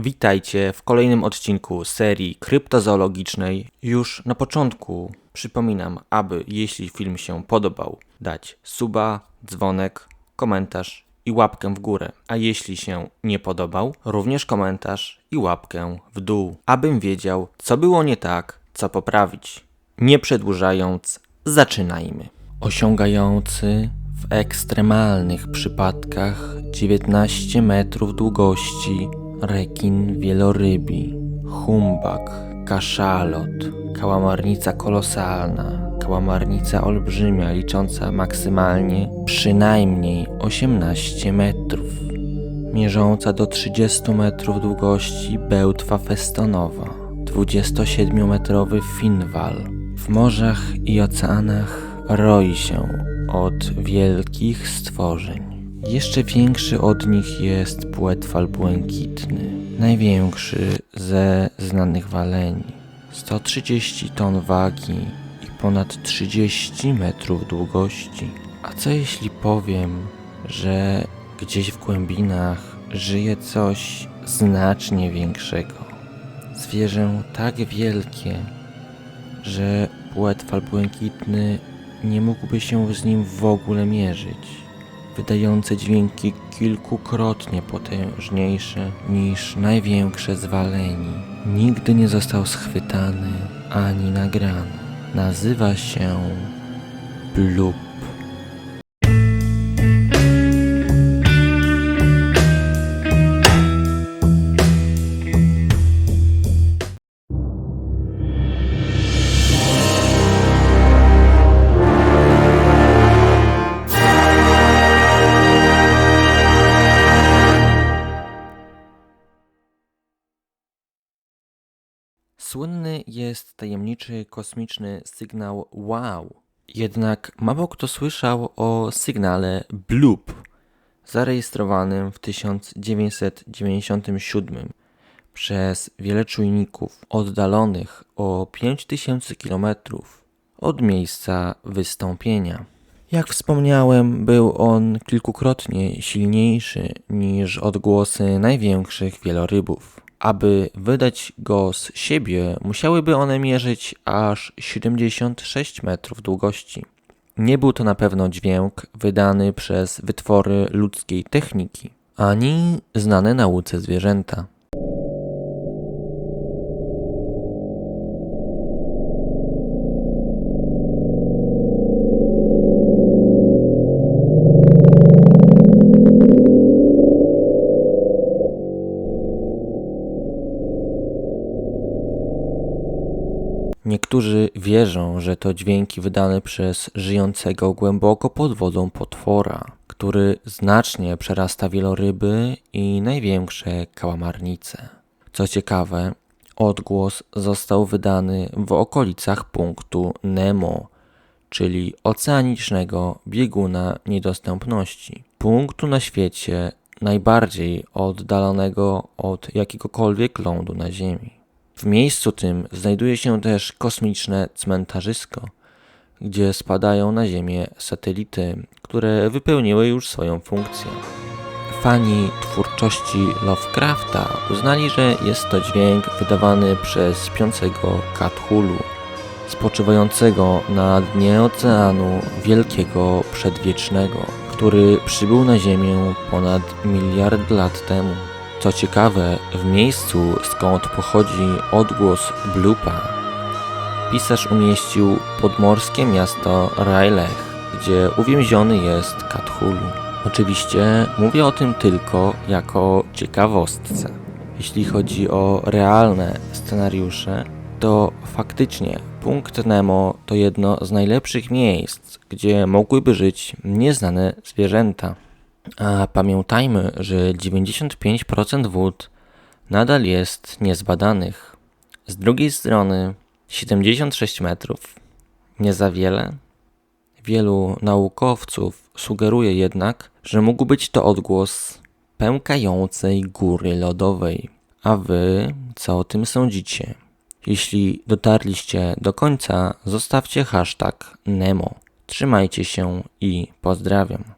Witajcie w kolejnym odcinku serii kryptozoologicznej. Już na początku przypominam, aby jeśli film się podobał, dać suba, dzwonek, komentarz i łapkę w górę. A jeśli się nie podobał, również komentarz i łapkę w dół, abym wiedział, co było nie tak, co poprawić. Nie przedłużając, zaczynajmy. Osiągający w ekstremalnych przypadkach 19 metrów długości rekin wielorybi, humbak, kaszalot, kałamarnica kolosalna, kałamarnica olbrzymia licząca maksymalnie przynajmniej 18 metrów, mierząca do 30 metrów długości bełtwa festonowa, 27-metrowy finwal. W morzach i oceanach roi się od wielkich stworzeń. Jeszcze większy od nich jest płetwal błękitny, największy ze znanych waleni. 130 ton wagi i ponad 30 metrów długości. A co jeśli powiem, że gdzieś w głębinach żyje coś znacznie większego? Zwierzę tak wielkie, że płetwal błękitny nie mógłby się z nim w ogóle mierzyć wydające dźwięki kilkukrotnie potężniejsze niż największe z waleni. Nigdy nie został schwytany ani nagrany. Nazywa się Blub. Słynny jest tajemniczy kosmiczny sygnał WOW. Jednak mało kto słyszał o sygnale BLUP, zarejestrowanym w 1997 przez wiele czujników oddalonych o 5000 km od miejsca wystąpienia. Jak wspomniałem, był on kilkukrotnie silniejszy niż odgłosy największych wielorybów. Aby wydać go z siebie, musiałyby one mierzyć aż 76 metrów długości. Nie był to na pewno dźwięk wydany przez wytwory ludzkiej techniki, ani znane nauce zwierzęta. Niektórzy wierzą, że to dźwięki wydane przez żyjącego głęboko pod wodą potwora, który znacznie przerasta wieloryby i największe kałamarnice. Co ciekawe, odgłos został wydany w okolicach punktu Nemo, czyli oceanicznego bieguna niedostępności. Punktu na świecie najbardziej oddalonego od jakiegokolwiek lądu na Ziemi. W miejscu tym znajduje się też kosmiczne cmentarzysko, gdzie spadają na Ziemię satelity, które wypełniły już swoją funkcję. Fani twórczości Lovecrafta uznali, że jest to dźwięk wydawany przez śpiącego Cthulhu, spoczywającego na dnie oceanu wielkiego przedwiecznego, który przybył na Ziemię ponad miliard lat temu. Co ciekawe, w miejscu skąd pochodzi odgłos blupa, pisarz umieścił podmorskie miasto Railech, gdzie uwięziony jest Cthulhu. Oczywiście mówię o tym tylko jako ciekawostce. Jeśli chodzi o realne scenariusze, to faktycznie punkt Nemo to jedno z najlepszych miejsc, gdzie mogłyby żyć nieznane zwierzęta. A pamiętajmy, że 95% wód nadal jest niezbadanych. Z drugiej strony 76 metrów nie za wiele. Wielu naukowców sugeruje jednak, że mógł być to odgłos pękającej góry lodowej. A wy co o tym sądzicie? Jeśli dotarliście do końca, zostawcie hashtag Nemo. Trzymajcie się i pozdrawiam.